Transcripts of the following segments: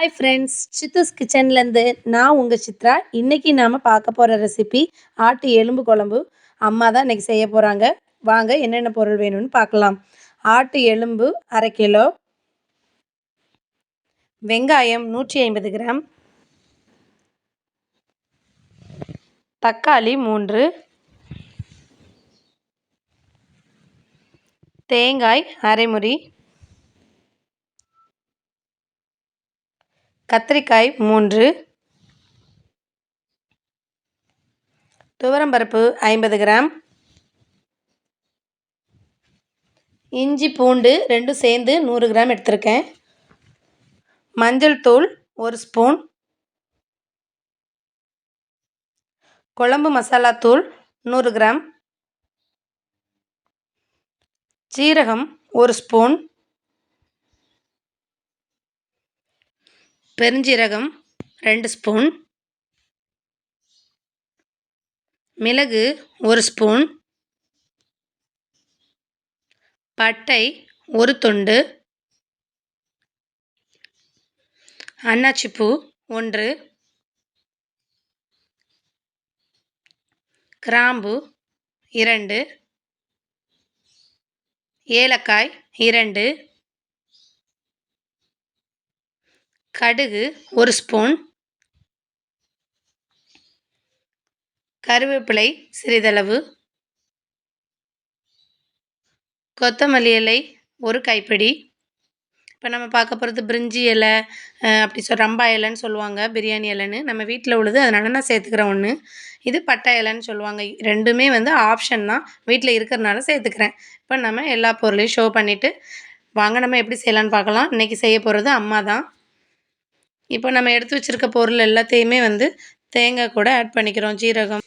Hi friends Sidhu's கிச்சன்லேருந்து நான் உங்கள் சித்ரா. இன்றைக்கி நாம் பார்க்க போகிற ரெசிபி ஆட்டு எலும்பு குழம்பு. அம்மா தான் இன்றைக்கி செய்ய போகிறாங்க வாங்க என்னென்ன பொருள் வேணும்னு பார்க்கலாம். ஆட்டு எலும்பு அரை கிலோ. வெங்காயம் நூற்றி ஐம்பது கிராம். தக்காளி மூன்று. தேங்காய் அரைமுறி. கத்திரிக்காய் மூன்று. துவரம்பருப்பு ஐம்பது கிராம். இஞ்சி பூண்டு ரெண்டும் சேர்ந்து நூறு கிராம் எடுத்திருக்கேன். மஞ்சள் தூள் ஒரு ஸ்பூன். குழம்பு மசாலா தூள் நூறு கிராம். சீரகம் ஒரு ஸ்பூன். பெருஞ்சீரகம் ரெண்டு ஸ்பூன். மிளகு ஒரு ஸ்பூன். பட்டை ஒரு தொண்டு. அன்னாச்சிப்பூ ஒன்று. கிராம்பு இரண்டு. ஏலக்காய் இரண்டு. கடுகு ஒரு ஸ்பூன். கருவேப்பிலை சிறிதளவு. கொத்தமல்லி இலை ஒரு கைப்பிடி. இப்போ நம்ம பார்க்க போகிறது பிரிஞ்சி இலை அப்படி சொல் ரம்பா இலைன்னு சொல்லுவாங்க பிரியாணி இலைன்னு. நம்ம வீட்டில் உள்ளது அதனால நான் சேர்த்துக்கிறேன் ஒன்று இது பட்டை இலைன்னு சொல்லுவாங்க. ரெண்டுமே வந்து ஆப்ஷன் தான். வீட்டில் இருக்கிறனால சேர்த்துக்கிறேன். இப்போ நம்ம எல்லா பொருளையும் ஷோ பண்ணிவிட்டு வாங்க நம்ம எப்படி செய்யலான்னு பார்க்கலாம். இன்றைக்கி செய்ய போகிறது அம்மா தான். இப்போ நம்ம எடுத்து வச்சுருக்க பொருள் எல்லாத்தையுமே வந்து தேங்காய் கூட ஆட் பண்ணிக்கிறோம். ஜீரகம்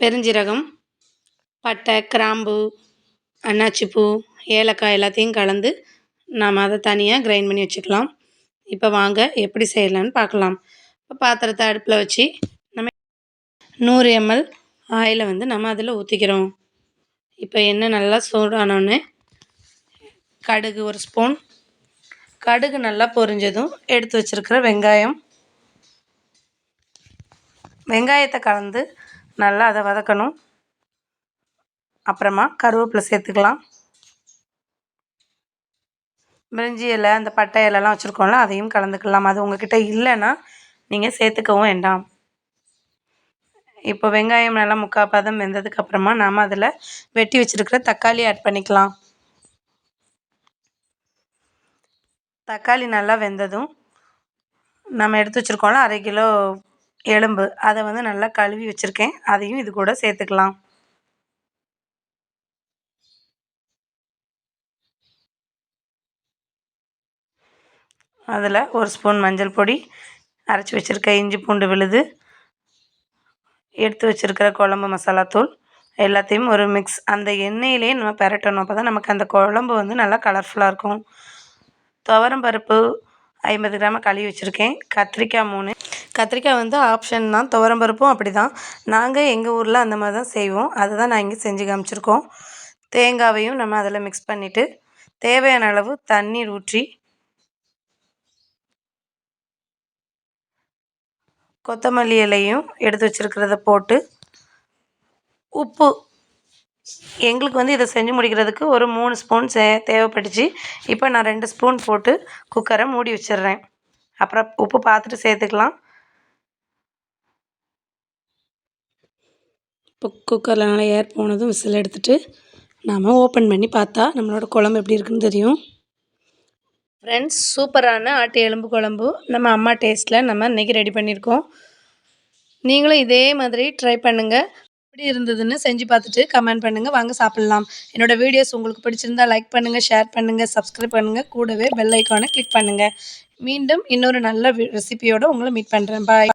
பெருஞ்சீரகம் பட்டை கிராம்பு அன்னாச்சிப்பூ ஏலக்காய் எல்லாத்தையும் கலந்து நாம் அதை தனியாக கிரைண்ட் பண்ணி வச்சுக்கலாம். இப்போ வாங்க எப்படி செய்யலான்னு பார்க்கலாம். இப்போ பாத்திரத்தை அடுப்பில் வச்சு நம்ம நூறு எம்எல் ஆயிலை வந்து நம்ம அதில் ஊற்றிக்கிறோம் இப்போ எண்ணெய் நல்லா சூடானோன்னு கடுகு ஒரு ஸ்பூன் கடுகு நல்லா பொரிஞ்சதும் எடுத்து வச்சுருக்கிற வெங்காயம். வெங்காயத்தை கலந்து நல்லா அதை வதக்கணும். அப்புறமா கருவேப்பிலை சேர்த்துக்கலாம். பிரிஞ்சி இலை அந்த பட்டை இலைலாம் வச்சுருக்கோம்ல அதையும் கலந்துக்கலாம். அது உங்ககிட்ட இல்லைன்னா நீங்கள் சேர்த்துக்கவும் வேண்டாம். இப்போ வெங்காயம் நல்லா முக்கால் பதம் வெந்ததுக்கப்புறமா நாம் அதில் வெட்டி வச்சுருக்கிற தக்காளி ஆட் பண்ணிக்கலாம். தக்காளி நல்லா வெந்ததும் நம்ம எடுத்து வச்சுருக்கோம்ல அரை கிலோ எலும்பு. அதை வந்து நல்லா கழுவி வச்சுருக்கேன். அதையும் இது கூட சேர்த்துக்கலாம். அதில் ஒரு ஸ்பூன் மஞ்சள் பொடி அரைச்சி வச்சுருக்க இஞ்சி பூண்டு விழுது எடுத்து வச்சுருக்கிற குழம்பு மசாலாத்தூள் எல்லாத்தையும் ஒரு மிக்ஸ் அந்த எண்ணெயிலே நம்ம பெரட்டணும். அப்போ தான் நமக்கு அந்த குழம்பு வந்து நல்லா கலர்ஃபுல்லாக இருக்கும். துவரம் பருப்பு ஐம்பது கிராம கழுவி வச்சுருக்கேன். கத்திரிக்காய் மூணு. கத்திரிக்காய் வந்து ஆப்ஷன் தான். துவரம் பருப்பும் அப்படி தான் நாங்கள் எங்கள் ஊரில் அந்த மாதிரி தான் செய்வோம். அதை தான் நான் இங்கே செஞ்சு காமிச்சிருக்கோம். தேங்காவையும் நம்ம அதில் மிக்ஸ் பண்ணிவிட்டு தேவையான அளவு தண்ணீர் ஊற்றி கொத்தமல்லி இலையும் எடுத்து வச்சுருக்கிறத போட்டு உப்பு எங்களுக்கு வந்து இதை செஞ்சு முடிக்கிறதுக்கு ஒரு மூணு ஸ்பூன் சே தேவைப்பட்டுச்சு. இப்போ நான் ரெண்டு ஸ்பூன் போட்டு குக்கரை மூடி வச்சிடுறேன். அப்புறம் உப்பு பார்த்துட்டு சேர்த்துக்கலாம். இப்போ குக்கரில் நல்லா ஏர் போனதும் விசில் எடுத்துகிட்டு நாம் ஓப்பன் பண்ணி பார்த்தா நம்மளோட குழம்பு எப்படி இருக்குன்னு தெரியும். ஃப்ரெண்ட்ஸ் சூப்பரான ஆட்டு எலும்பு குழம்பு. நம்ம அம்மா டேஸ்ட்டில் நம்ம இன்றைக்கி ரெடி பண்ணியிருக்கோம். நீங்களும் இதே மாதிரி ட்ரை பண்ணுங்கள் எப்படி இருந்ததுன்னு செஞ்சு பார்த்துட்டு கமெண்ட் பண்ணுங்கள் வாங்க சாப்பிட்லாம். என்னோடய வீடியோஸ் உங்களுக்கு பிடிச்சிருந்தா லைக் பண்ணுங்கள் ஷேர் பண்ணுங்கள் சப்ஸ்கிரைப் பண்ணுங்கள் கூடவே பெல் ஐக்கானை கிளிக் பண்ணுங்கள் மீண்டும் இன்னொரு நல்ல ரெசிபியோடு உங்களை மீட் பண்ணுறேன் பாய்